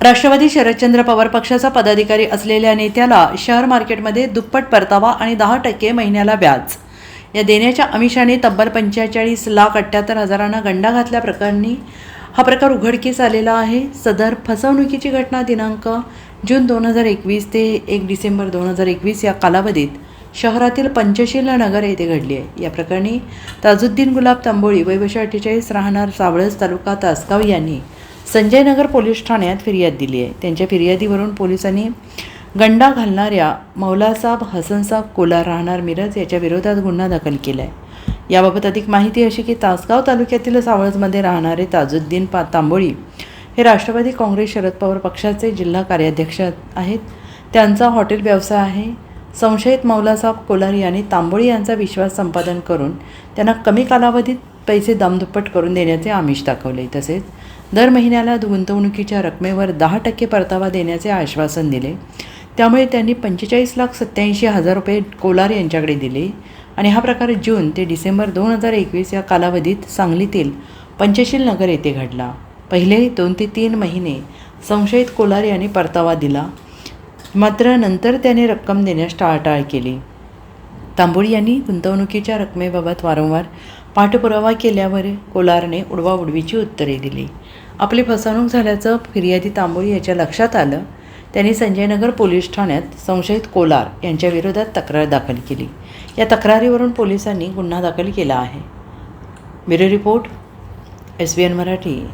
राष्ट्रवादी शरदचंद्र पवार पक्षाचा पदाधिकारी असलेल्या नेत्याला शहर मार्केटमध्ये दुप्पट परतावा आणि दहा टक्के महिन्याला व्याज. या देण्याच्या अमिषाने तब्बल पंचेचाळीस लाख अठ्ठ्याहत्तर हजारांना गंडा घातल्याप्रकरणी हा प्रकार उघडकीस आलेला आहे. सदर फसवणुकीची घटना दिनांक जून दोन हजार एकवीस ते एक डिसेंबर दोन हजार एकवीस या कालावधीत शहरातील पंचशीला नगर येथे घडली आहे. या प्रकरणी ताजुद्दीन गुलाब तांबोळी वयवर्ष अठ्ठेचाळीस राहणार सावळज तालुका तासगाव यांनी संजय नगर पोलीस ठाण्यात फिर्याद दिली आहे. त्यांच्या फिर्यादीवरून पोलिसांनी गंडा घालणाऱ्या मौलासाब हसनसाब कोलार राहणार मिरज याच्या विरोधात गुन्हा दाखल केला आहे याबाबत अधिक माहिती अशी की तासगाव तालुक्यातील सावळजमध्ये राहणारे ताजुद्दीन पा तांबोळी हे राष्ट्रवादी काँग्रेस शरद पवार पक्षाचे जिल्हा कार्याध्यक्ष आहेत. त्यांचा हॉटेल व्यवसाय आहे. संशयित मौलासाब कोलार यांनी तांबोळी यांचा विश्वास संपादन करून त्यांना कमी कालावधीत पैसे दमदुप्पट करून देण्याचे आमिष दाखवले. तसेच दर महिन्याला गुंतवणुकीच्या रकमेवर दहा टक्के परतावा देण्याचे आश्वासन दिले. त्यामुळे त्यांनी पंचेचाळीस लाख सत्याऐंशी हजार रुपये कोलार यांच्याकडे दिले. आणि हा प्रकार जून ते डिसेंबर दोन हजार एकवीस या कालावधीत सांगलीतील पंचशील नगर येथे घडला. पहिले दोन ते तीन महिने संशयित कोलार यांनी परतावा दिला. मात्र नंतर त्याने रक्कम देण्यास टाळाटाळ केली. तांबोळी यांनी गुंतवणुकीच्या रकमेबाबत वारंवार पाठपुरावा केल्यावर कोलारने उडवाउडवीची उत्तरे दिली. आपली फसवणूक झाल्याचं फिर्यादी तांबोळी याच्या लक्षात आलं. त्यांनी संजयनगर पोलीस ठाण्यात संशयित कोलार यांच्याविरोधात तक्रार दाखल केली. या तक्रारीवरून पोलिसांनी गुन्हा दाखल केला आहे. Bureau report S B N Marathi.